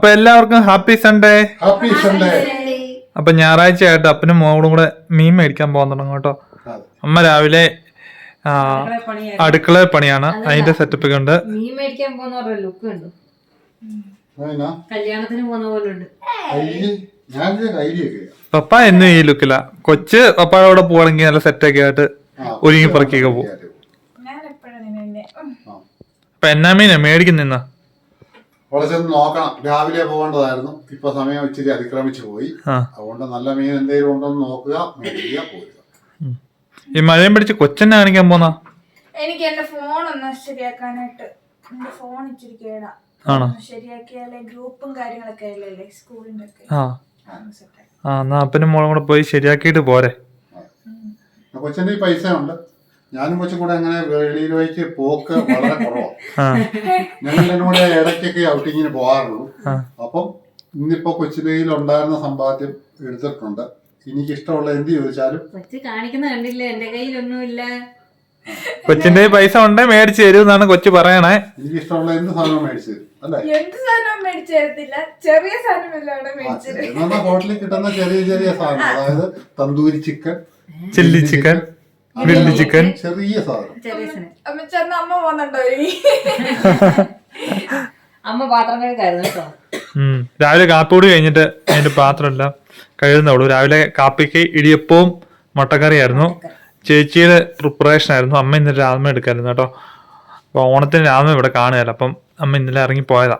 അപ്പൊ എല്ലാവർക്കും happy Sunday. Happy Sunday. അപ്പൊ ഞായറാഴ്ച ആയിട്ട് അപ്പനും മോളും കൂടെ മീൻ മേടിക്കാൻ പോകാൻ തുടങ്ങും കേട്ടോ. അമ്മ രാവിലെ അടുക്കള പണിയാണ്. അതിന്റെ സെറ്റപ്പ് ഒക്കെ ഉണ്ട്. മീൻ മേടിക്കാൻ പോകുന്ന ലുക്ക് ഉണ്ട് കല്യാണത്തിന് പോകുന്ന പോലെ ഉണ്ട്. പപ്പ എന്നും ഈ ലുക്കില്ല കൊച്ച് പപ്പാടെ കൂടെ പോവാണെങ്കിൽ നല്ല സെറ്റൊക്കെ ആയിട്ട് ഒരുങ്ങി പറക്കിയൊക്കെ പോകും. അപ്പൊ എന്നാ മീനാ? മേടിക്കുന്നിന്ന അവിടെ ചെന്ന് നോക്കണം. രാവിലെ പോകേണ്ടതായിരുന്നു. ഇപ്പൊ സമയം ഇച്ചിരി അതിക്രമിച്ചു പോയി. അതുകൊണ്ട് നല്ല മീൻ എന്തെങ്കിലും ഉണ്ടോ എന്ന് നോക്കുക മേടിക്കുക പോരുക. ഈ മഴയും പിടിച്ച് കൊച്ചെന്നെ കാണിക്കാൻ പോന്നാ? എനിക്ക് എന്റെ ഫോൺ ഒന്ന് ശരിയാക്കാനായിട്ട് എന്റെ ഫോൺ ഇച്ചിരി കേടാ. ആണോ? ശരിയാക്കിയാലേ ഗ്രൂപ്പും കാര്യങ്ങളൊക്കെ അല്ലേ സ്കൂളിന്റെ ഒക്കെ. ആ. എന്നാ അപ്പനും മോളും കൂടെ പോയി ശരിയാക്കിയിട്ട് പോരെ. കൊച്ചിന്റെ ഈ പൈസ ഉണ്ട്. ഞാനും കൊച്ചും കൂടെ അങ്ങനെ വെളിയിലേക്ക് പോക്ക് വളരെ കുറവാണ് ഞങ്ങൾ രണ്ടും കൂടെ ഇടയ്ക്കൊക്കെ ഔട്ടിങ്ങിന് പോകാറുള്ളൂ. അപ്പം ഇന്നിപ്പോ കൊച്ചിയിൽ ഉണ്ടായിരുന്ന സമ്പാദ്യം എടുത്തിട്ടുണ്ട്. എനിക്ക് ഇഷ്ടമുള്ള എന്ത് ചോദിച്ചാലും കൊച്ചു കാണിക്കുന്ന കണ്ടില്ല? എന്റെ കയ്യിലൊന്നുമില്ല. കൊച്ചിന്റെ പൈസ ഉണ്ടേ മേടിച്ചു തരും എന്നാണ് കൊച്ചു പറയണേ. എനിക്ക് ഇഷ്ടമുള്ള എന്ത് സാധനവും മേടിച്ചു തരും അല്ലേ? എന്ത് സാധനം മേടിച്ചു തരത്തില്ല. ചെറിയ സാധനം ഹോട്ടലിൽ കിട്ടുന്ന ചെറിയ ചെറിയ സാധനം അതായത് tandoori chicken chilli chicken grilled chicken ചെറിയ സാധനം. അമ്മ ചെന്ന് അമ്മ പാത്രം കഴുകായിരുന്നു കേട്ടോ. ഉം. രാവിലെ കാപ്പിയോട് കഴിഞ്ഞിട്ട് അതിന്റെ പാത്രമെല്ലാം കഴുകുന്നുള്ളൂ രാവിലെ കാപ്പിക്ക് ഇടിയപ്പവും മുട്ടക്കറിയായിരുന്നു. ചേച്ചിയുടെ പ്രിപ്പറേഷൻ ആയിരുന്നു. അമ്മ ഇന്നലെ രാമ എടുക്കായിരുന്നു കേട്ടോ. അപ്പൊ ഓണത്തിന് രാമ ഇവിടെ കാണുകയല്ല. അപ്പം അമ്മ ഇന്നലെ ഇറങ്ങി പോയതാ.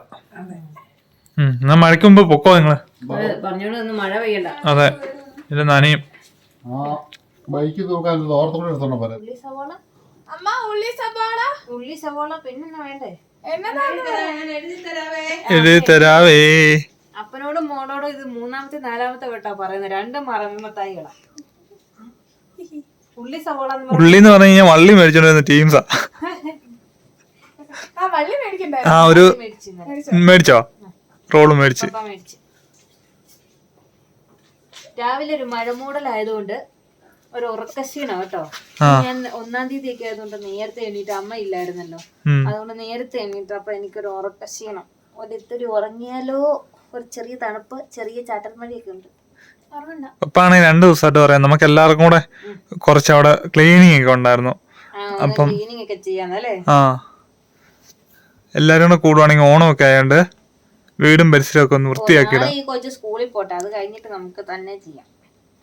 ഉം. എന്നാ മഴയ്ക്ക് മുമ്പ് പൊക്കോ നിങ്ങൾ? പറഞ്ഞോണ്ട് മഴ പെയ്യണ്ട. അതെ. ഇല്ല നനയും. ആ ബൈക്ക് തൂക്കാൻ ഓർത്തോടെ എടുത്തോണ്ട് പറയാം ഉള്ളി സവോള. അമ്മ ഉള്ളി സവാള. ഉള്ളി സവോള പിന്നെന്നാ വേണ്ടേ? എഴുതി തരാവേ. അപ്പനോടും മോളോടും ഇത് മൂന്നാമത്തെ നാലാമത്തെ വെട്ടാ പറയുന്നത്. രണ്ടും മറമത്തായികളാ ഉള്ളി സവോള ഉള്ളി എന്ന് പറഞ്ഞു കഴിഞ്ഞാൽ വള്ളി മേടിച്ചോണ്ടിരുന്ന ടീംസാ ആ. വള്ളി മേടിക്കണ്ടേ ആ ഒരു മേടിച്ചു റോൾ മേടിച്ചു. രാവിലെ ഒരു മഴമൂടലായതുകൊണ്ട് ഒരു ഉറക്കക്ഷീണം കേട്ടോ. ഞാൻ ഒന്നാം തീയതി ഒക്കെ ആയതുകൊണ്ട് നേരത്തെ എണീറ്റ് അമ്മ ഇല്ലായിരുന്നല്ലോ. അതുകൊണ്ട് നേരത്തെ എണീറ്റ്. അപ്പൊ എനിക്കൊരു ഉറക്കക്ഷീണം ഒരിത്തിരി ഉറങ്ങിയാലോ? ഒരു ചെറിയ തണുപ്പ് ചെറിയ ചാറ്റൽ മഴയൊക്കെ ഉണ്ട്. അപ്പാണെങ്കിൽ രണ്ടു ദിവസമായിട്ട് പറയാം. നമുക്ക് എല്ലാവർക്കും കൂടെ കുറച്ച് അവിടെ ക്ലീനിങ് ഒക്കെ ഉണ്ടായിരുന്നു. അപ്പം ആ. എല്ലാരും കൂടെ കൂടുവാണെങ്കിൽ ഓണമൊക്കെ ആയതുകൊണ്ട് വീടും പരിസരവും ഒക്കെ ഒന്ന് വൃത്തിയാക്കിയിടാം.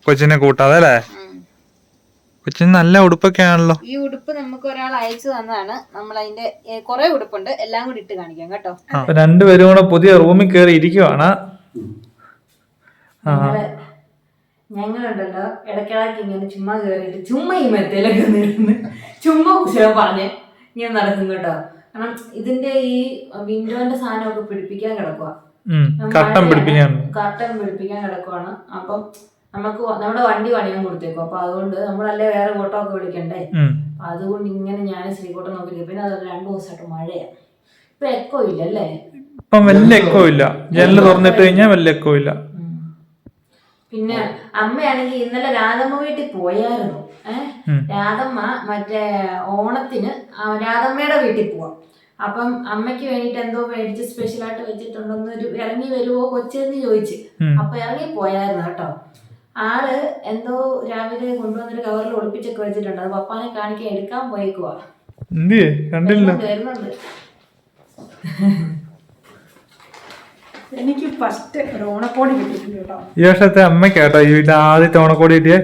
കൊച്ചിനെ കൂട്ടാതെ അല്ലേ. കൊച്ചിന് നല്ല ഉടുപ്പൊക്കെ ആണല്ലോ ഈ ഉടുപ്പ് നമുക്ക് ഒരാൾ അയച്ചു തന്നതാണ്. നമ്മൾ അതിന്റെ കുറെ ഉടുപ്പുണ്ട്. എല്ലാം കൂടി ഇട്ട് കാണിക്കാം കേട്ടോ. അപ്പൊ രണ്ടുപേരും കൂടെ പുതിയ റൂമിൽ കയറി ഇരിക്കുവാണ്. ഞങ്ങളുണ്ടല്ലോ ഇടയ്ക്കിടയ്ക്ക് ഇങ്ങനെ ചുമ്മാ കയറിയിട്ട് ചുമ്മാ ഈ മരത്തിലൊക്കെ നിന്ന് ചുമ്മാ കുശലം പറഞ്ഞ് ഞാൻ നടക്കും കേട്ടോ. കാരണം ഇതിന്റെ ഈ വിൻഡോന്റെ സാധനമൊക്കെ പിടിപ്പിക്കാൻ കിടക്കുക കട്ടം കട്ടൻ പിടിപ്പിക്കാൻ. കർട്ടൻ പിടിപ്പിക്കാൻ കിടക്കുവാണ്. അപ്പം നമുക്ക് നമ്മുടെ വണ്ടി പണിയാൻ കൊടുത്തേക്കും. അപ്പൊ അതുകൊണ്ട് നമ്മളല്ലേ വേറെ ഓട്ടോ ഒക്കെ വിളിക്കണ്ടേ അതുകൊണ്ട് ഇങ്ങനെ ഞാൻ ശ്രീകോട്ടം നോക്കി പിന്നെ അത് രണ്ടു ദിവസമായിട്ട് മഴയാ. ഇപ്പൊ എക്കോ ഇല്ല അല്ലേ ഇപ്പം വലിയ എക്കോ ഇല്ല. ജനൽ തുറന്നിട്ട് കഴിഞ്ഞാൽ വലിയ എക്കോ ഇല്ല. പിന്നെ അമ്മയാണെങ്കിൽ ഇന്നലെ രാധമ്മ വീട്ടിൽ പോയായിരുന്നു. ഏഹ് രാധമ്മ മറ്റേ ഓണത്തിന് രാധമ്മയുടെ വീട്ടിൽ പോവാം. അപ്പം അമ്മയ്ക്ക് വേണ്ടിട്ട് എന്തോ മേടിച്ച് സ്പെഷ്യലായിട്ട് വെച്ചിട്ടുണ്ടെന്ന് ഒരു ഇറങ്ങി വരുവോ കൊച്ചെന്ന് ചോദിച്ച്. അപ്പൊ ഇറങ്ങി പോയായിരുന്നു കേട്ടോ. ആൾ എന്തോ രാവിലെ കൊണ്ടുവന്നൊരു കവറിൽ ഒളിപ്പിച്ചൊക്കെ വെച്ചിട്ടുണ്ട്. അത് പപ്പാനെ കാണിക്കാൻ എടുക്കാൻ പോയേക്കുവാ. കണ്ടില്ല. വരുന്നുണ്ട് എനിക്ക് ഫസ്റ്റ് ഒരു ഓണക്കോടി കിട്ടിയിട്ടുണ്ട് കേട്ടോ. ഈ വർഷത്തെ അമ്മ കേട്ടോ ഈ വീട്ടിൽ ആദ്യത്തെ ഓണക്കോടി കിട്ടിയേ?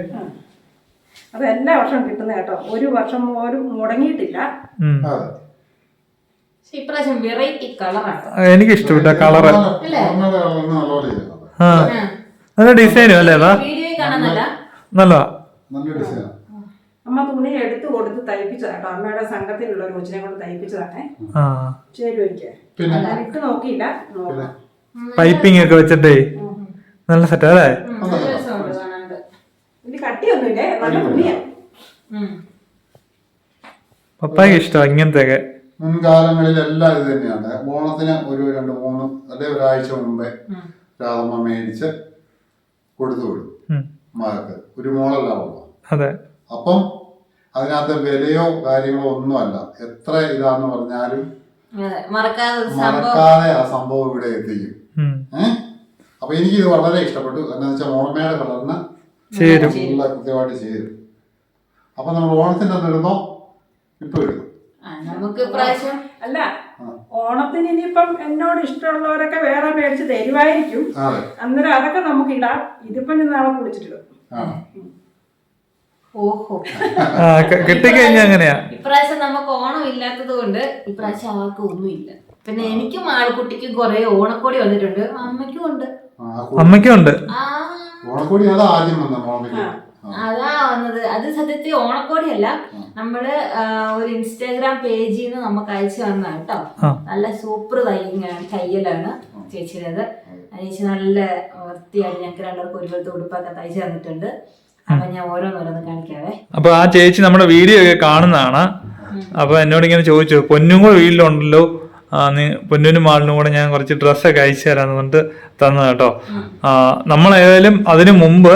അത് എല്ലാ വർഷവും കിട്ടുന്ന കേട്ടോ. ഒരു വർഷം പോലും മുടങ്ങിയിട്ടില്ല. ഇപ്രാവശ്യം വെറൈറ്റി കളറാണ് എനിക്ക് ഇഷ്ടപ്പെട്ട കളറ് ആ. നല്ല ഡിസൈനും അല്ലേ അതാ? കാണാനല്ല. നല്ലതാ നല്ല ഡിസൈൻ അമ്മ തുണി എടുത്തു കൊടുത്ത് തയ്പ്പിച്ചതാ കേട്ടോ അമ്മയുടെ സംഘത്തിലുള്ള ഒരു കൊച്ചിനെ കൊണ്ട് തയ്പ്പിച്ചതാണേ. ആ. ശരി ഒരിക്കൽ പിന്നെ? ഞാൻ ഇട്ട് നോക്കിയില്ല. പൈപ്പിംഗ് ഒക്കെ വെച്ചിട്ടേ. നല്ല സെറ്റ് അല്ലേ? നല്ല രസമുണ്ട് കാണാണ്ട് ഇത് കട്ടിയൊന്നുമില്ലേ? നല്ല തുണിയാ. പപ്പായ്ക്ക് ഇഷ്ടമാണ് ഇങ്ങനത്തെയൊക്കെ. മുൻകാലങ്ങളിലെല്ലാം ഇത് തന്നെയാണ്. ഓണത്തിന് ഒരു രണ്ട് മൂന്ന് അല്ലെ ഒരാഴ്ച മുമ്പേ രാധമ്മ മേടിച്ച് കൊടുത്തു വിടും. മകൾക്ക് ഒരു മോളല്ല ഉള്ളു അതെ. അപ്പം അതിനകത്ത് വിലയോ കാര്യങ്ങളോ ഒന്നുമല്ല. എത്ര ഇതാന്ന് പറഞ്ഞാലും അതെ, മറക്കാതെ സംഭവം. ആ സംഭവം ഇവിടെ എത്തിക്കും. ഏഹ് അപ്പൊ എനിക്കിത് വളരെ ഇഷ്ടപ്പെട്ടു. എന്താണെന്ന് വെച്ചാൽ ഓണമേടെ കളറിന് കൃത്യമായിട്ട് ചേരും. അപ്പൊ നമ്മൾ ഓണത്തിന്റെ അന്ന് ഇടുന്നോ? ഇപ്പൊ ഇടുന്നു നമുക്ക് പ്രാവശ്യം അല്ല ഓണത്തിന് ഇനിയിപ്പം എന്നോട് ഇഷ്ടമുള്ളവരൊക്കെ വേറെ മേടിച്ച് തരുമായിരിക്കും അന്നേരം അതൊക്കെ നമുക്ക് ഇടാം. ഇതിപ്പം ഞാൻ നാളെ കുളിച്ചിട്ടിടും. ഓഹോ. കിട്ടിക്കഴിഞ്ഞാ അങ്ങനെയാ. ഇപ്രാവശ്യം നമുക്ക് ഓണം ഇല്ലാത്തത് കൊണ്ട് ഇപ്രാവശ്യം ആർക്കും ഒന്നുമില്ല. പിന്നെ എനിക്കും ആൾക്കുട്ടിക്കും കുറെ ഓണക്കോടി വന്നിട്ടുണ്ട്. അമ്മയ്ക്കും ഉണ്ട്. അമ്മയ്ക്കും ഉണ്ട്. ആ. ഓണക്കോടി ആദ്യം വന്ന അതാ വന്നത്. അത് സത്യത്തിൽ ഓണക്കോടി അല്ല നമ്മൾ ഒരു ഇൻസ്റ്റാഗ്രാം പേജിൽ നിന്ന് നമുക്ക് അയച്ചു വന്നതാണ് കേട്ടോ. നല്ല സൂപ്പർ തയ്യലാണ് ചേച്ചിയുടേത്. ചേച്ചി നല്ല വൃത്തിയായിട്ട് ഞങ്ങൾക്ക് രണ്ടുപേർക്ക് ഒരുപോലത്തെ ഉടുപ്പൊക്കെ തയ്ച്ചു തന്നിട്ടുണ്ട്. അപ്പൊ ഞാൻ ഓരോന്നോരോന്ന് കാണിക്കാവേ. അപ്പൊ ആ ചേച്ചി നമ്മുടെ വീഡിയോ ഒക്കെ കാണുന്നതാണ്. അപ്പൊ എന്നോട് ഇങ്ങനെ ചോദിച്ചു പൊന്നും കൂടെ വീട്ടിലുണ്ടല്ലോ. പൊന്നിനും മാളിനും കൂടെ ഞാൻ കുറച്ച് ഡ്രസ്സൊക്കെ അയച്ചു തരാന്ന് പറഞ്ഞിട്ട് തന്നത് കേട്ടോ. നമ്മളേതായാലും അതിനു മുമ്പ്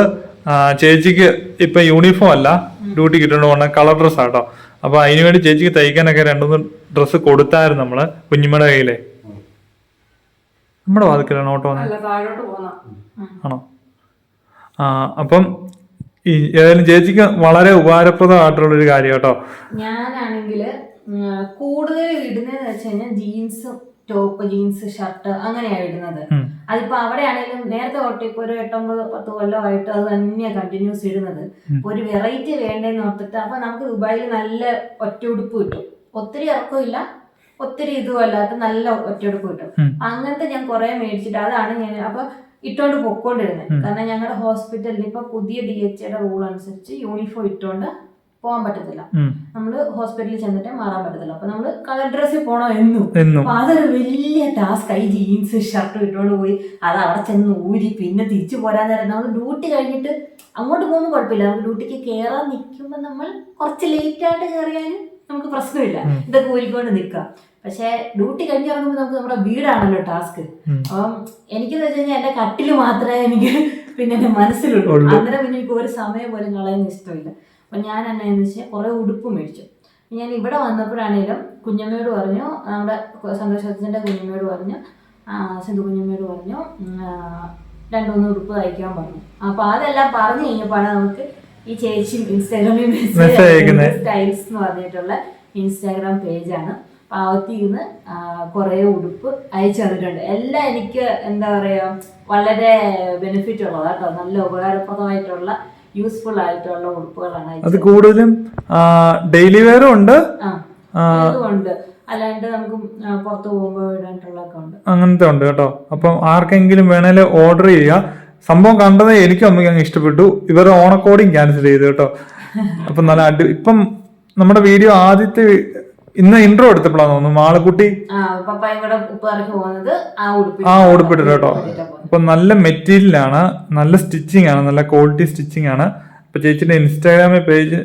ചേച്ചിക്ക് ഇപ്പൊ യൂണിഫോം അല്ല ഡ്യൂട്ടി കിട്ടുകൊണ്ട് പോകണ കളർ ഡ്രസ് ആട്ടോ. അപ്പൊ അതിനു വേണ്ടി ചേച്ചിക്ക് തയ്ക്കാനൊക്കെ രണ്ടുമൂന്ന് ഡ്രസ്സ് കൊടുത്തായിരുന്നു നമ്മൾ കുഞ്ഞുമ്മയുടെ കയ്യിലെ. നമ്മുടെ വാതിക്കലാണ് ഓട്ടോ അല്ല താഴോട്ട് പോന്ന ആണോ? ആ അപ്പം ഈ ഏതായാലും ചേച്ചിക്ക് വളരെ ഉപകാരപ്രദമായിട്ടുള്ള ഒരു കാര്യം കേട്ടോ ഞാനാണെങ്കിൽ കൂടുതൽ ഇടുന്നതെന്ന് വെച്ച് കഴിഞ്ഞാൽ ജീൻസ് ടോപ്പ് ജീൻസ് ഷർട്ട് അങ്ങനെയാണ് ഇടുന്നത്. അതിപ്പോ അവിടെ ആണെങ്കിലും നേരത്തെ തൊട്ട് ഇപ്പൊ ഒരു എട്ടൊമ്പത് പത്ത് കൊല്ലമായിട്ട് അത് തന്നെയാണ് കണ്ടിന്യൂസ് ഇടുന്നത്. ഒരു വെറൈറ്റി വേണ്ടെന്ന് ഓർത്തിട്ട് അപ്പൊ നമുക്ക് ദുബായിൽ നല്ല ഒറ്റ ഉടുപ്പ് കിട്ടും. ഒത്തിരി ഇറക്കമില്ല ഒത്തിരി ഇതും അല്ലാത്ത നല്ല ഒറ്റയെടുപ്പ് കിട്ടും. അങ്ങനത്തെ ഞാൻ കുറെ മേടിച്ചിട്ട് അതാണ് ഞാൻ അപ്പൊ ഇട്ടോണ്ട് പൊക്കോണ്ടിരുന്നത് കാരണം ഞങ്ങളുടെ ഹോസ്പിറ്റലിൽ ഇപ്പൊ പുതിയ ഡി എച്ച് റൂൾ അനുസരിച്ച് യൂണിഫോം ഇട്ടോണ്ട് പോകാൻ പറ്റത്തില്ല. നമ്മൾ നമ്മൾ ഹോസ്പിറ്റലിൽ ചെന്നിട്ട് മാറാൻ പറ്റത്തില്ല. അപ്പൊ നമ്മൾ കളർ ഡ്രസ്സിൽ പോണോ എന്നും. അപ്പൊ അതൊരു വലിയ ടാസ്ക് ആയി. ജീൻസ് ഷർട്ട് ഇട്ടുകൊണ്ട് പോയി. അത് അവിടെ ചെന്ന് ഊരി പിന്നെ തിരിച്ചു പോരാൻ നേരം. നമ്മൾ ഡ്യൂട്ടി കഴിഞ്ഞിട്ട് അങ്ങോട്ട് പോകുമ്പോൾ കുഴപ്പമില്ല. നമുക്ക് ഡ്യൂട്ടിക്ക് കയറാൻ നിൽക്കുമ്പോൾ നമ്മൾ കുറച്ച് ലേറ്റ് ആയിട്ട് കയറിയാലും നമുക്ക് പ്രശ്നമില്ല. ഇതൊക്കെ ഊരിക്കൊണ്ട് നിൽക്കാം പക്ഷേ ഡ്യൂട്ടി കഴിഞ്ഞ് ഇറങ്ങുമ്പോൾ നമുക്ക് നമ്മുടെ വീടാണല്ലോ ടാസ്ക്. അപ്പം എനിക്കെന്ന് വെച്ച് കഴിഞ്ഞാൽ എന്റെ കട്ടിൽ മാത്രമേ എനിക്ക് പിന്നെ എന്റെ മനസ്സിലുള്ളൂ. അന്നേരം പിന്നെ എനിക്ക് ഒരു സമയം പോലും കളയുന്ന ഇഷ്ടമില്ല. അപ്പൊ ഞാൻ എന്നാന്ന് വെച്ചാൽ കുറെ ഉടുപ്പ് മേടിച്ചു. ഞാൻ ഇവിടെ വന്നപ്പോഴാണേലും കുഞ്ഞമ്മയോട് പറഞ്ഞു നമ്മുടെ സന്തോഷത്തിന്റെ കുഞ്ഞമ്മയോട് പറഞ്ഞു സിന്ധു കുഞ്ഞമ്മയോട് പറഞ്ഞു രണ്ടുമൂന്ന് ഉടുപ്പ് തയ്ക്കാൻ പറഞ്ഞു. അപ്പൊ അതെല്ലാം പറഞ്ഞു കഴിഞ്ഞപ്പോഴാണ് നമുക്ക് ഈ ചേച്ചി ഇൻസ്റ്റാഗ്രാമിൽ മെസ്സേജ്. സ്റ്റൈൽസ് എന്ന് പറഞ്ഞിട്ടുള്ള ഇൻസ്റ്റാഗ്രാം പേജാണ് പാവത്തിന്ന് കുറേ ഉടുപ്പ് അയച്ചു തന്നിട്ടുണ്ട്. എല്ലാം എനിക്ക് എന്താ പറയാ വളരെ ബെനിഫിറ്റ് ഉള്ളതാട്ടോ നല്ല ഉപകാരപ്രദമായിട്ടുള്ള യൂസ്ഫുൾ ആയിട്ടുള്ള ഉടുപ്പുകളാണ് അത് കൂടുതലും ഡെയിലി വെയറും ഉണ്ട്. ആ, അല്ലാണ്ട് നമുക്ക് പുറത്ത് പോകുമ്പോൾ ഇടാനുള്ളതൊക്കെ ഉണ്ട്. അങ്ങനത്തെ ഉണ്ട് കേട്ടോ. അപ്പം ആർക്കെങ്കിലും വേണേൽ ഓർഡർ ചെയ്യുക. സംഭവം കണ്ടത് എനിക്കും അമ്മയ്ക്ക് അങ്ങ് ഇഷ്ടപ്പെട്ടു. ഇവർ ഓണക്കോടിയും ക്യാൻസൽ ചെയ്തു കേട്ടോ. അപ്പം നല്ല അടി ഇപ്പം നമ്മുടെ വീഡിയോ ആദ്യത്തെ ഇന്ന് ഇൻട്രോ എടുത്തപ്പോഴാണ് തോന്നുന്നു. മാളക്കുട്ടി ആ ആ ആ ഉടുപ്പിട്ടിട്ട് കേട്ടോ. അപ്പൊ നല്ല മെറ്റീരിയലാണ് നല്ല സ്റ്റിച്ചിങ് ആണ്. നല്ല ക്വാളിറ്റി സ്റ്റിച്ചിങ് ആണ്. അപ്പൊ ചേച്ചിന്റെ ഇൻസ്റ്റാഗ്രാമിൽ പേജ്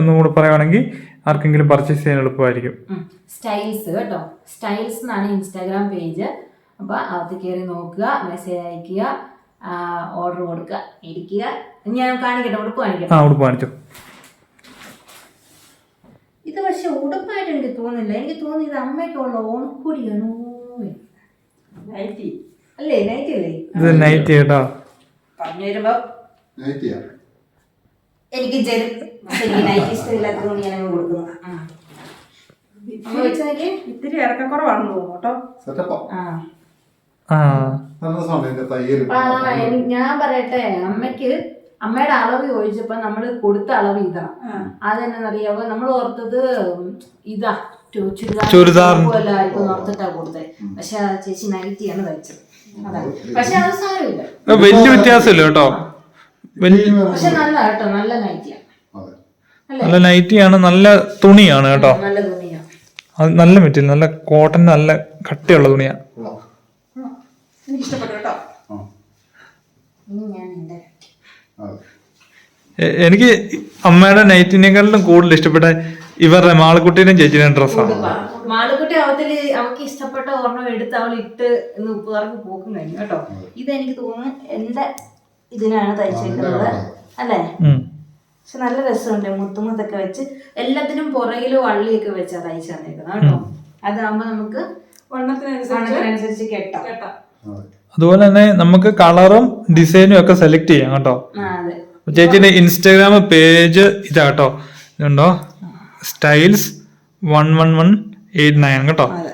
ഒന്നും കൂടെ പറയുവാണെങ്കിൽ ആർക്കെങ്കിലും പർച്ചേസ് ചെയ്യാൻ എളുപ്പമായിരിക്കും. സ്റ്റൈൽസ് കേട്ടോ. സ്റ്റൈൽസ് എന്നാണ് ഇൻസ്റ്റാഗ്രാം പേജ് അപ്പൊ അത് കയറി നോക്കുക മെസ്സേജ് അയക്കുക ഓർഡർ കൊടുക്കുക ഇരിക്കുക ഞാൻ കാണിക്കട്ടെ ഉടുപ്പ് ആ കാണിക്കട്ടെ ഉടുപ്പ് കാണിച്ചു. ഇത് പക്ഷെ ഉടുപ്പായിട്ട് എനിക്ക് തോന്നുന്നില്ല. എനിക്ക് തോന്നുന്നു ഇത് അമ്മയ്ക്കുള്ള ഓണക്കൂടിയാണോ നൈറ്റി അല്ലേ? നൈറ്റി അല്ലേ? ഇത് നൈറ്റ് കേട്ടോ. പറഞ്ഞു വരുമ്പോ നൈറ്റിയാ എനിക്ക് ഞാൻ കൊടുക്കുന്നു. ഇത്തിരി ഇറക്കക്കുറവാണെന്ന് തോന്നുന്നു കേട്ടോ. ആ. പറയട്ടെ. അമ്മയ്ക്ക് അമ്മയുടെ അളവ് ചോദിച്ചപ്പോ നമ്മൾ കൊടുത്ത അളവ് ഇതാ. അതെന്നറിയാവ നമ്മൾ ഓർത്തത് ഇതാ. ചുരിദാർ. പോലെ ആയിരിക്കും ഓർത്തിട്ടാ കൊടുത്തത് പക്ഷെ ചേച്ചി നൈറ്റിയാണ് തയ്ച്ചത്. പക്ഷെ അത് സാരമില്ല. വലിയ വ്യത്യാസമില്ല കേട്ടോ. പക്ഷെ നല്ല കേട്ടോ. നല്ല നൈറ്റിയാ. അതെ. നല്ല നൈറ്റിയാണ്. നല്ല തുണിയാണ് കേട്ടോ. നല്ല തുണിയാ. അത് നല്ല മെറ്റീരിയൽ. നല്ല കോട്ടൺ നല്ല കട്ടിയുള്ള തുണിയാണ് ഇഷ്ടപ്പെട്ടു കേട്ടോ. ഞാൻ എന്റെ എനിക്ക് അമ്മയുടെ നൈറ്റിനേക്കാളും കൂടുതൽ ഇഷ്ടപ്പെട്ട ഇവരുടെ മാളക്കുട്ടീനും ചേച്ചിയുടെയും ഡ്രസ്സാണ്. മാളക്കുട്ടി അവത്തിൽ അവക്ക് ഇഷ്ടപ്പെട്ട ഓർമ്മ എടുത്ത് അവൾ ഇട്ട് ഇന്ന് ഉപ്പുകാർക്ക് പോക്കും കഴിഞ്ഞു കേട്ടോ. ഇത് എനിക്ക് തോന്നുന്നു എന്റെ ഇതിനാണ് തയ്ച്ചേക്കുന്നത്. അല്ലേ? പക്ഷെ നല്ല രസമുണ്ട് മുത്തുമുത്തൊക്കെ വെച്ച് എല്ലാത്തിനും പുറകിൽ വള്ളിയൊക്കെ വെച്ചാ തയ്ച്ചു തന്നേക്കുന്നത് കേട്ടോ അതാകുമ്പോ നമുക്ക് വണ്ണത്തിനനുസരിച്ച് കെട്ടാം. കേട്ടോ. അതുപോലെ തന്നെ നമുക്ക് കളറും ഡിസൈനും ഒക്കെ സെലക്ട് ചെയ്യാം കേട്ടോ. ചേച്ചിന്റെ ഇൻസ്റ്റാഗ്രാം പേജ് ഇതാ കേട്ടോ. ഇതുണ്ടോ? Styles one one one eight nine കേട്ടോ. അതെ.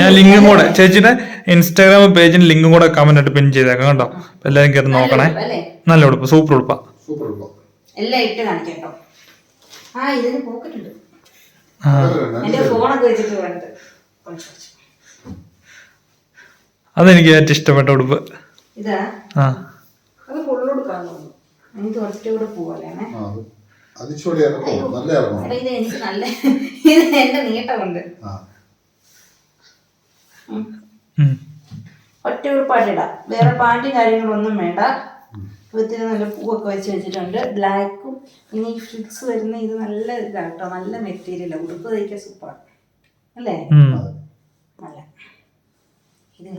ഞാൻ ലിങ്കും കൂടെ ചേച്ചിയുടെ ഇൻസ്റ്റാഗ്രാം പേജിന് ലിങ്കും കൂടെ കമന്റ് ആയിട്ട് പിൻ ചെയ്തേക്കാം കേട്ടോ. അപ്പൊ എല്ലാവരും കയറി നോക്കണേ. നല്ല ഉടുപ്പ് സൂപ്പർ ഉടുപ്പാ. എല്ലാം ഇട്ട് കാണിക്കാം കേട്ടോ. ആ ഇതിന് പോക്കറ്റ് ഉണ്ട്. എന്റെ ഫോണൊക്കെ വെച്ചിട്ട് വേണ്ടത്. അതെനിക്ക് ഏറ്റവും ഇഷ്ടപ്പെട്ട ഉടുപ്പ്. ഇതാ? ആ. അത് തോന്നുന്നു. എനിക്ക് കുറച്ചുകൂടെ നല്ല ഇറക്കണം ഇത് എനിക്ക് നല്ല ഇത് എന്റെ നീട്ടമുണ്ട്. ആ. ഉം. ഒറ്റ ഉടുപ്പായിട്ടിടാം വേറെ പാന്റും കാര്യങ്ങളൊന്നും വേണ്ട. ഒത്തിരി നല്ല പൂവൊക്കെ വെച്ച് വെച്ചിട്ടുണ്ട്. ബ്ലാക്കും ഇനി ഫ്ലിക്സ് വരുന്ന ഇത് നല്ല ഇതാണ് കേട്ടോ. നല്ല മെറ്റീരിയലാണ് ഉടുപ്പ് തയ്ക്കാൻ സൂപ്പറാണ് അല്ലേ? നല്ല.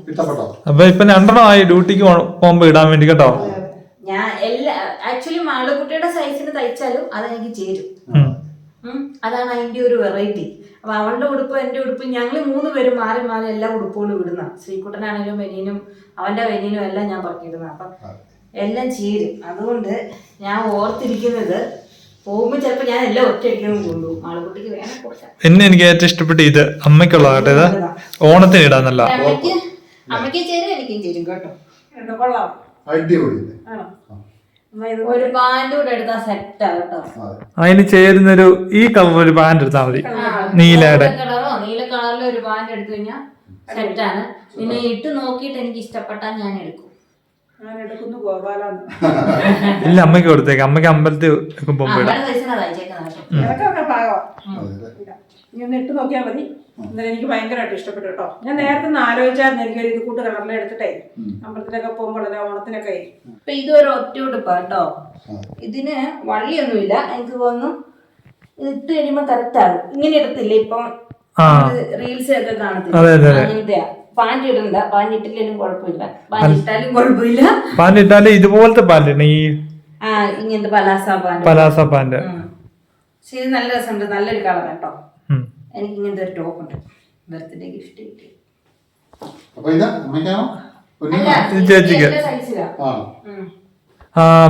ഇഷ്ടപ്പെട്ടോ? അപ്പൊ ഇപ്പൊ രണ്ടെണ്ണമായി ഡ്യൂട്ടിക്ക് പോകുമ്പോ ഇടാൻ വേണ്ടി കേട്ടോ. ഞാൻ എല്ലാ ആക്ച്വലി മാളുകുട്ടിയുടെ സൈസിന് തയ്ച്ചാലും അതെനിക്ക് ചേരും. അതാണ് അതിന്റെ ഒരു വെറൈറ്റി അപ്പൊ അവളുടെ ഉടുപ്പ് എന്റെ ഉടുപ്പ് ഞങ്ങൾ മൂന്ന് പേരും മാറി മാറി എല്ലാ ഉടുപ്പുകളും ഇടുന്ന ശ്രീകുട്ടനാണെങ്കിലും വെനീനും അവന്റെ വെനീനും എല്ലാം ഞാൻ പറക്കിയിടുന്ന അപ്പൊ എല്ലാം ചേരും. അതുകൊണ്ട് ഞാൻ ഓർത്തിരിക്കുന്നത് പോകുമ്പോ ചിലപ്പോൾ ഞാൻ എല്ലാം ഒറ്റയ്ക്കും കൊണ്ടുപോകും. മാളുകുട്ടിക്ക് വേണം പിന്നെ എനിക്ക് ഏറ്റവും ഇഷ്ടപ്പെട്ട ഇത് അമ്മയ്ക്കുള്ള കേട്ടോ ഇത് ഓണത്തിന് ഇടാന്നല്ല അമ്മയ്ക്ക് ചേരും എനിക്കും ചേരും കേട്ടോ. കൊള്ളാം. അടിപൊളി. ആണോ? എന്നാ ഒരു കൂടെ സെറ്റാ കേട്ടോ. അതെ. അതിന് ചേരുന്നൊരു ഈ കളർ ഒരു പാന്റ് എടുത്താൽ മതി. നീലയുടെ. കളറോ നീല കളറിലെ ഒരു പാന്റ് എടുത്തു കഴിഞ്ഞാൽ സെറ്റാണ് പിന്നെ ഇട്ട് നോക്കിയിട്ട് എനിക്ക് ഇഷ്ടപ്പെട്ടാൽ ഞാൻ എടുക്കും. ഞാൻ എടുക്കുന്നു ഗോപാലാന്ന്. ഇല്ല അമ്മയ്ക്ക് കൊടുത്തേക്ക്. അമ്മയ്ക്ക് അമ്പലത്തിൽ ഒക്കെ പോകുമ്പോ ഇടാം അമ്മയുടെ സൈസിനാ തയ്ച്ചേക്കുന്നത് കേട്ടോ ഇതൊക്കെ പാകമാണ് അതെ ഇല്ല. നീ ഒന്ന് ഇട്ട് നോക്കിയാൽ മതി. എന്നാലും എനിക്ക് ഭയങ്കരമായിട്ട് ഇഷ്ടപ്പെട്ടു കേട്ടോ. ഞാൻ നേരത്തെ ഒന്ന് ആലോചിച്ചായിരുന്നു എനിക്കൊരു ഇത് കൂട്ട് കളറിൽ എടുത്തിട്ടേ. അമ്പലത്തിലൊക്കെ പോകുമ്പോൾ അല്ലെ ഓണത്തിനൊക്കെ. അപ്പൊ ഇതൊരു ഒറ്റ ഉടുപ്പാ കേട്ടോ ഇതിന് വള്ളിയൊന്നുമില്ല. എനിക്ക് തോന്നുന്നു ഇത് ഇട്ട് കഴിയുമ്പോ കറക്റ്റ് ആകും. ഇങ്ങനെ ഇടത്തില്ലേ ഇപ്പൊ ആ. റീൽസ് ഒക്കെ അതെ, കാണത്തില്ല. അങ്ങനത്തെയാ. പാന്റ് ഇടണ്ട. പാന്റ് ഇട്ടില്ലേലും കുഴപ്പമില്ല. പാന്റ് ഇട്ടാലും കുഴപ്പമില്ല. പാന്റ് ഇട്ടാൽ ഇതുപോലത്തെ പാന്റ് ഈ ആ ഇങ്ങനത്തെ പലാസ പാന്റ് പലാസ പാന്റ് ശരി ഇത് നല്ല രസമുണ്ട്. നല്ലൊരു കളർ കേട്ടോ. എനിക്ക് ഇങ്ങനത്തെ ഒരു ടോപ്പ് ഉണ്ട്. ബർത്ത്ഡേ ഗിഫ്റ്റ് കിട്ടി.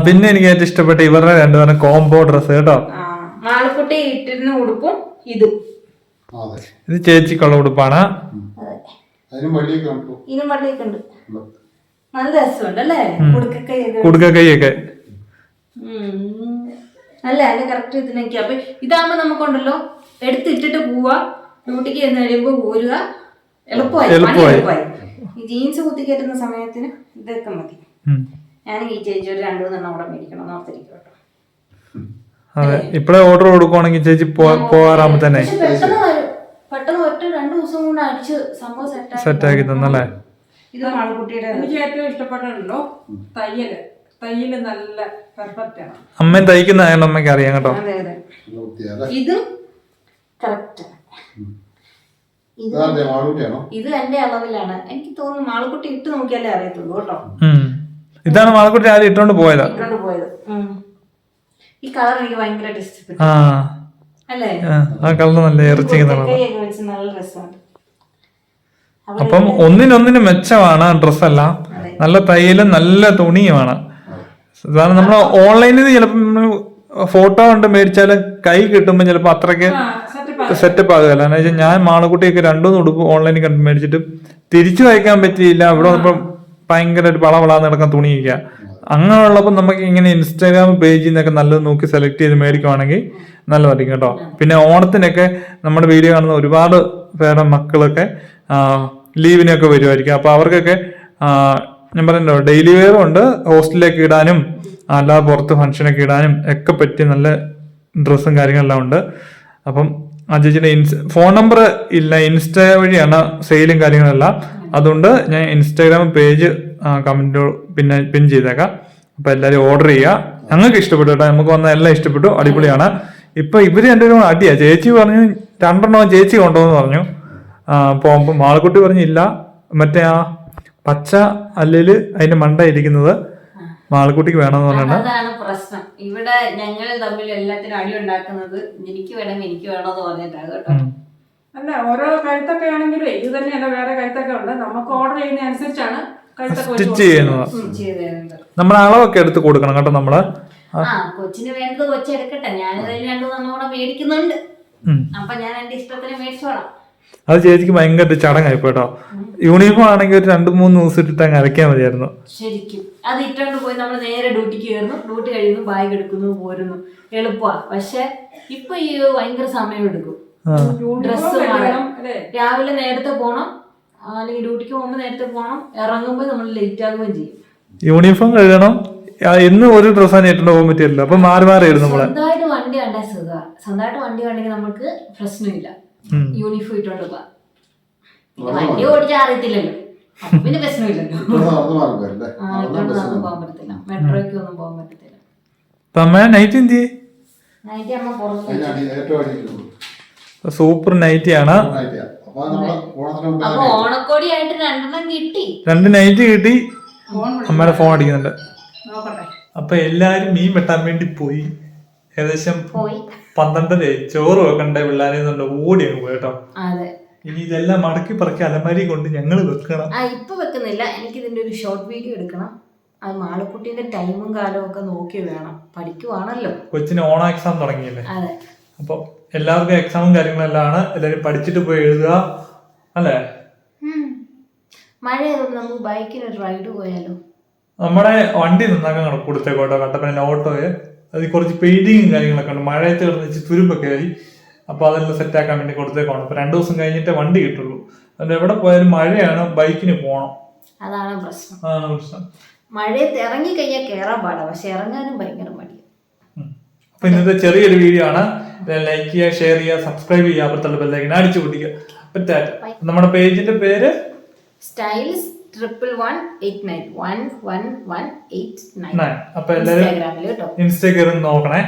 പിന്നെ എനിക്ക് ഏറ്റവും ഇഷ്ടപ്പെട്ട ഇവരുടെ രണ്ടുപേരും കോംബോ ഡ്രസ് കേട്ടോ. ആ മാളക്കുട്ടി ഇട്ടിരുന്ന ഉടുപ്പും ഇതും. ഇത് ചേച്ചിക്കുള്ള ഉടുപ്പാണ്. ഇതിനും വള്ളിയൊക്കെ ഉണ്ട്. നല്ല രസമുണ്ട് അല്ലേ കുടുക്ക. അല്ല കറക്റ്റ് ഇതിനൊക്കെ. അപ്പൊ ഇതാകുമ്പോ നമുക്കുണ്ടല്ലോ എടുത്തിട്ടിട്ട് പോവുക ഡ്യൂട്ടിക്ക് ചെന്ന് കഴിയുമ്പോ പോരുക. എളുപ്പമായി. പണി എളുപ്പമായി. എളുപ്പമായി ഈ ജീൻസ് കുത്തിക്കയറ്റുന്ന സമയത്തിന് ഇതൊക്കെ മതി. ഞാൻ ഈ ചേച്ചി ഒരു രണ്ടു മൂന്നെണ്ണം അവിടെ മേടിക്കണം ഓർത്തിരിക്കും കേട്ടോ അതെ. ഇപ്പഴേ ഓർഡർ കൊടുക്കുവാണെങ്കിൽ ചേച്ചി പോകാറാകുമ്പോ തന്നെ. പെട്ടെന്ന് ഒറ്റ രണ്ടു ദിവസം കൊണ്ട് അടിച്ച് സംഭവം സെറ്റ് ആക്കി തന്നല്ലേ? ഇത് ആൺകുട്ടിയുടെ എനിക്ക് ഏറ്റവും ഇഷ്ടപ്പെട്ടിട്ടുണ്ടോ? തയ്യൽ. തയ്യൽ നല്ല പെർഫെക്റ്റ് ആണ്. അമ്മയും തയ്ക്കുന്ന അമ്മയ്ക്ക് അറിയാം കേട്ടോ. അതെ അതെ. ഇത് കറക്റ്റ് ഇത് എന്റെ അളവിലാണ്. എനിക്ക് തോന്നുന്നു മാളക്കുട്ടി ഇട്ട് നോക്കിയാലേ അറിയത്തുള്ളൂ കേട്ടോ. ഇതാണ് മാളക്കുട്ടി ആദ്യം ഇട്ടോണ്ട് പോയത്. ഇട്ടോണ്ട് പോയത്. ഈ കളർ എനിക്ക് ഭയങ്കരമായിട്ട് ഇഷ്ടപ്പെട്ടു. അല്ലേ? ആ, ആ കളർ നല്ല ഇറച്ചിക്കുന്ന കളർ കൈയൊക്കെ വെച്ച് നല്ല രസമുണ്ട്. അപ്പൊ അപ്പം ഒന്നിനൊന്നിന് മെച്ചമാണ് ഡ്രസ്സെല്ലാം നല്ല തയ്യലും നല്ല തുണിയുമാണ്. സാധാരണ നമ്മൾ ഓൺലൈനിൽ ചിലപ്പോൾ ഫോട്ടോ കൊണ്ട് മേടിച്ചാലും കൈ കിട്ടുമ്പോൾ ചിലപ്പോൾ അത്രയ്ക്ക് സെറ്റപ്പ് ആകുകയല്ല. എന്ന് വെച്ചാൽ ഞാൻ മാളക്കുട്ടിയൊക്കെ രണ്ടുമൂന്ന് ഉടുപ്പ് ഓൺലൈനിൽ കണ്ട് മേടിച്ചിട്ട് തിരിച്ചു അയക്കാൻ പറ്റിയില്ല. അവിടെ വന്നപ്പോൾ ഭയങ്കര ഒരു വളവളാന്ന് കിടക്കാൻ തുണിയിക്ക അങ്ങനെയുള്ളപ്പോൾ നമുക്ക് ഇങ്ങനെ ഇൻസ്റ്റാഗ്രാം പേജിൽ നിന്നൊക്കെ നല്ലത് നോക്കി സെലക്ട് ചെയ്ത് മേടിക്കുവാണെങ്കിൽ നല്ലതായിരിക്കും കേട്ടോ. പിന്നെ ഓണത്തിനൊക്കെ നമ്മുടെ വീഡിയോ കാണുന്ന ഒരുപാട് പേരുടെ മക്കളൊക്കെ ലീവിനൊക്കെ വരുമായിരിക്കും അപ്പോൾ അവർക്കൊക്കെ ഞാൻ പറഞ്ഞല്ലോ ഡെയിലി വെയറും ഉണ്ട്. ഹോസ്റ്റലിലേക്ക് ഇടാനും അല്ലാതെ പുറത്ത് ഫംഗ്ഷനൊക്കെ ഇടാനും ഒക്കെ പറ്റിയ നല്ല ഡ്രസ്സും കാര്യങ്ങളെല്ലാം ഉണ്ട്. അപ്പം ആ ഇൻസ് ഫോൺ നമ്പർ ഇല്ല ഇൻസ്റ്റ വഴിയാണ് സെയിലും കാര്യങ്ങളെല്ലാം. അതുകൊണ്ട് ഞാൻ ഇൻസ്റ്റാഗ്രാം പേജ് കമന്റ് പിന്നെ പിൻ ചെയ്തേക്കാം. അപ്പൊ എല്ലാവരും ഓർഡർ ചെയ്യുക. ഞങ്ങൾക്ക് ഇഷ്ടപ്പെട്ടു കേട്ടോ. നമുക്ക് വന്ന എല്ലാം ഇഷ്ടപ്പെട്ടു. അടിപൊളിയാണ്. ഇപ്പൊ ഇവർ ഒരു അടിയാ. ചേച്ചി പറഞ്ഞു രണ്ടെണ്ണം ചേച്ചി കൊണ്ടുവന്ന് പറഞ്ഞു. ആ, പോകുമ്പോ മാളക്കുട്ടി പറഞ്ഞില്ല മറ്റേ ആ പച്ച അല്ലേൽ അതിന്റെ മണ്ട ഇരിക്കുന്നത്. മാളക്കുട്ടിക്ക് വേണമെന്ന് പറഞ്ഞാൽ അതാണ് പ്രശ്നം. ഇവിടെ ഞങ്ങൾ തമ്മിൽ എല്ലാത്തിനും അടി ഉണ്ടാക്കുന്നത് എനിക്ക് വേണം എനിക്ക് വേണമെന്ന് പറഞ്ഞിട്ടാണ് കേട്ടോ. അല്ല ഓരോ കഴുത്തൊക്കെ ആണെങ്കിലും ഇത് തന്നെയല്ല വേറെ കഴുത്തൊക്കെ ഉണ്ട്. നമുക്ക് ഓർഡർ ചെയ്യുന്ന അനുസരിച്ചാണ് സ്റ്റിച്ച് ചെയ്യുന്നത്. നമ്മൾ അളവൊക്കെ എടുത്ത് കൊടുക്കണം കേട്ടോ നമ്മൾ. ആ. കൊച്ചിന് വേണ്ടത് കൊച്ചെടുക്കട്ടെ ഞാനിതിൽ രണ്ടു കൂടെ മേടിക്കുന്നുണ്ട്. അപ്പൊ ഞാൻ എന്റെ ഇഷ്ടത്തിന് മേടിച്ചോളാം. അത് ചേച്ചിക്ക് ഭയങ്കര ചടങ്ങായി കേട്ടോ. യൂണിഫോം ആണെങ്കിൽ ഒരു രണ്ടു മൂന്ന് ദിവസം ഇട്ടിട്ട് അങ്ങ് അരയ്ക്കാൻ മതിയായിരുന്നു. ശരിക്കും. അത് ഇട്ടുകൊണ്ട് പോയി നമ്മൾ നേരെ ഡ്യൂട്ടിക്ക് കയറുന്നു. ഡ്യൂട്ടി കഴിയുന്നു ബാഗ് എടുക്കുന്നു പോരുന്നു. എളുപ്പമാണ് പക്ഷെ ഇപ്പൊ ഈ ഭയങ്കര സമയം എടുക്കും. ഡ്രസ് ഡ്രസ്സ് മാറണം അല്ലേ? രാവിലെ നേരത്തെ പോണം. അല്ലെങ്കിൽ ഡ്യൂട്ടിക്ക് പോകുമ്പോൾ നേരത്തെ പോകണം ഇറങ്ങുമ്പോൾ നമ്മൾ ലേറ്റ് ആകുകയും ചെയ്യും. യൂണിഫോം കഴുകണം. എന്നും ഒരു ഡ്രസ്സാണ് ഇട്ടുകൊണ്ട് പോകാൻ പറ്റില്ല. അപ്പൊ മാറി മാറി നമ്മളെ. സ്വന്തമായിട്ട് വണ്ടി കണ്ടാ സുഖ സ്വന്തമായിട്ട് വണ്ടി കണ്ടെങ്കിൽ നമുക്ക് പ്രശ്നമില്ല. യൂണിഫോം ഇട്ടോണ്ട് പോവാ. വണ്ടി ഓടിച്ചാൽ അറിയത്തില്ലല്ലോ. പിന്നെ പ്രശ്നമില്ലല്ലോ നടന്നു പോകാൻ പറ്റത്തില്ല. മെട്രോയ്ക്ക് ഒന്നും പോകാൻ പറ്റത്തില്ല. അമ്മ നൈറ്റ് എന്ത്? നൈറ്റ് അമ്മ പുറത്ത് സൂപ്പർ നൈറ്റി ആണ്. അപ്പൊ രണ്ടെണ്ണം കിട്ടി. രണ്ട് നൈറ്റ് കിട്ടി. അമ്മയുടെ ഫോൺ അടിക്കുന്നുണ്ട്. അപ്പൊ എല്ലാരും മീൻ വെട്ടാൻ വേണ്ടി പോയി. ഏകദേശം പോയി. പന്ത്രണ്ടര ചോറ് വെക്കണ്ട പിള്ളേരെ ഓടി അങ്ങ് പോയി കേട്ടോ. അതെ. ഇനി ഇതെല്ലാം മടക്കി പറക്കി അലമാരി കൊണ്ട് ഞങ്ങൾ വെക്കണം. ആ ഇപ്പൊ വെക്കുന്നില്ല. എനിക്ക് ഇതിന്റെ ഒരു ഷോർട്ട് വീഡിയോ എടുക്കണം. അത് മാളക്കുട്ടിന്റെ ടൈമും കാലവും ഒക്കെ നോക്കി വേണം. പഠിക്കുവാണല്ലോ. കൊച്ചിന് ഓണം എക്സാം തുടങ്ങിയല്ലേ? അതെ. അപ്പൊ എല്ലാവർക്കും എക്സാമും കാര്യങ്ങളെല്ലാം ആണ്. എല്ലാവരും പഠിച്ചിട്ട് പോയി എഴുതുക. അല്ലേ? മഴ ആയതുകൊണ്ട് നമുക്ക് ബൈക്കിന് റൈഡ് പോയാലോ? നമ്മുടെ വണ്ടി നന്നാക്കാൻ കൊടുത്തേക്കോട്ടോ കട്ടപ്പന ഓട്ടോയെ അതിൽ കുറച്ച് പെയിന്റിങ്ങും കാര്യങ്ങളൊക്കെ ഉണ്ട്. മഴയത്ത് കിടന്നിച്ച് തുരുമ്പൊക്കെ ആയി. അപ്പൊ അതെല്ലാം സെറ്റാക്കാൻ വേണ്ടി കൊടുത്തേക്കാണ് ഇപ്പൊ രണ്ടു ദിവസം കഴിഞ്ഞിട്ടേ വണ്ടി കിട്ടുള്ളൂ. അതുകൊണ്ട് എവിടെ പോയാലും മഴയാണ് ബൈക്കിന് പോകണം അതാണ് പ്രശ്നം. അതാണ് പ്രശ്നം. മഴയത്ത് ഇറങ്ങി കഴിഞ്ഞാൽ കയറാൻ പാടാ പക്ഷെ ഇറങ്ങാനും ഭയങ്കര മടി ഉം. അപ്പൊ ഇന്നത്തെ ചെറിയൊരു വീഡിയോ ആണ്. ലൈക്ക് ചെയ്യുക ഷെയർ ചെയ്യുക സബ്സ്ക്രൈബ് ചെയ്യുക അപ്പുറത്തുള്ള ബെല്ലൈക്കൻ അടിച്ചു പൊട്ടിക്കുക. നമ്മുടെ പേജിന്റെ പേര്? Styles triple one eight nine one one one eight nine. അപ്പൊ എല്ലാവരും ഇൻസ്റ്റാഗ്രാമിൽ നോക്കണേ.